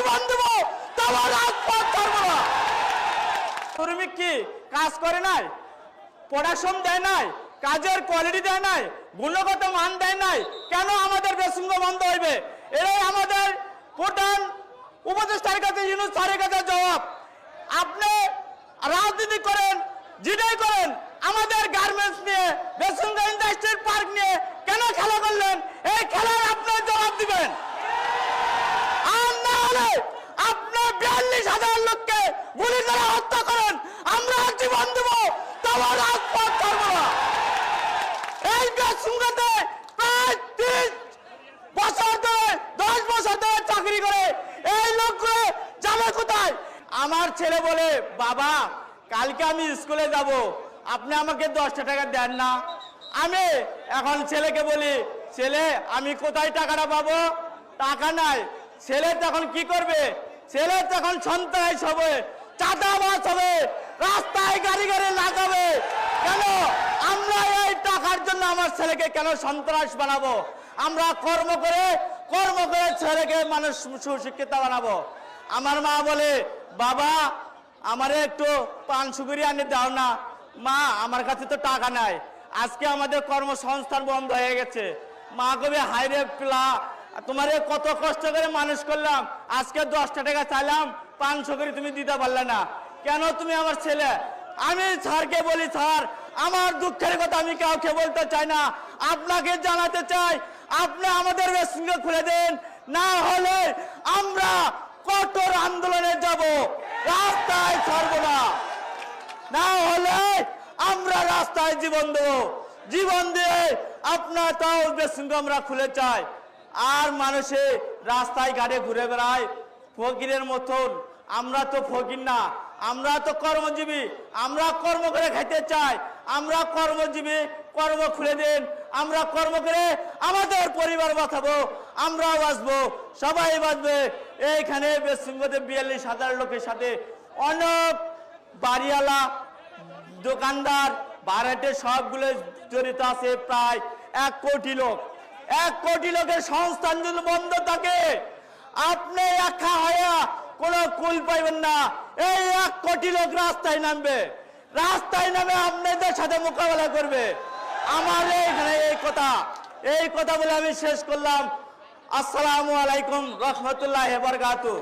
জীবন দেবো তোমার রাজপথ ছাড়বো না। শ্রমিক কি কাজ করে নাই? পড়াশোন দেয় নাই? কাজের কোয়ালিটি দেয় নাই? গুণগত মান দেয় নাই? কেন আমাদের বেসুঙ্গ বন্ধ হইবে? এটাই আমাদের প্রধান উপদেষ্টার কাছে, ইউনুস স্যারের কাছে জবাব। আপনি রাজনীতি করেন যেটাই করেন, আমাদের গার্মেন্টস নিয়ে বেসুঙ্গ ইন্ডাস্ট্রির পার্ক নিয়ে কেন খেলা করলেন? এই খেলার আপনি জবাব দিবেন আর না হলে আপনি বিয়াল্লিশ হাজার লোককে গুলি করে হত্যা করেন, আমরা জীবন দেব তোমার রাজপথ করব এই তিরিশ বছর ধরে, দশ বছর ধরে চাকরি করে, এই লোকগুলো যাবে কোথায়? আমার ছেলে বলে, বাবা, কালকে আমি স্কুলে যাব, আপনি আমাকে দশটা টাকা দেন না। আমি এখন ছেলেকে বলি, ছেলে, আমি কোথায় টাকাটা পাবো? টাকা নাই। ছেলে তখন কি করবে? ছেলে তখন সন্ত্রাস হবে, চাঁদাবাজ হবে, রাস্তায় গাড়ি গাড়ি লাগাবে, কেন? আমরা এই টাকার জন্য আমার ছেলেকে কেন সন্ত্রাস বানাবো? আমরা কর্ম করে কর্ম করে ছেলেকে মানুষ সুশিক্ষিত বানাবো। আমার মা বলে, বাবা, আমারে একটু পান সুগুরি আনি দাও না। মা, আমার কাছে তো টাকা নাই। আজকে আমাদের কর্মসংস্থান বন্ধ হয়ে গেছে। মা কবে হাইরে পিলা তোমারে কত কষ্ট করে মানুষ করলাম। আজকে দশটা টাকা চাইলাম, পাঁচশো করে তুমি দিতে পারলে না। কেন তুমি আমার ছেলে? আমি স্যারকে বলি, স্যার, আমার দুঃখের কথা আমি কাউকে বলতে চাই না। আপনাকে জানাতে চাই, আপনি আমাদের রেস্টুরেন্ট খুলে দেন। না হলে আমরা কঠোর আন্দোলনে যাব। রাস্তায় ছাড়বো না। না হলে আমরা রাস্তায় জীবন দেবো। জীবন দিয়ে আপনার তাও বেসিংকে আমরা খুলে চাই। আর মানুষে রাস্তায় ঘাটে ঘুরে বেড়ায়। ফকিরের মতন। আমরা তো ফকির না। আমরা তো কর্মজীবী। আমরা কর্ম করে খাইতে চাই। আমরা কর্মজীবী, কর্ম খুলে দিন। আমরা কর্ম করে আমাদের পরিবার বাঁচাবো। আমরাও বাঁচবো। সবাই বাঁচবে। এইখানে বেসিংহতে বিয়াল্লিশ হাজার লোকের সাথে অনেক বাড়িওয়ালা, দোকানদার ভাড়াটে সবগুলো জড়িত আছে প্রায় এক কোটি লোক। এক কোটি লোকের সংস্থান যদি বন্ধ থাকে, আপনি একা হয়ে কোন কুল পাইবেন না। এই এক কোটি লোক রাস্তায় নামবে। রাস্তায় নামে আপনাদের সাথে মোকাবেলা করবে। আমার এখানে এই কথা এই কথা বলে আমি শেষ করলাম। আসসালামু আলাইকুম রহমতুল্লাহ বরকাতু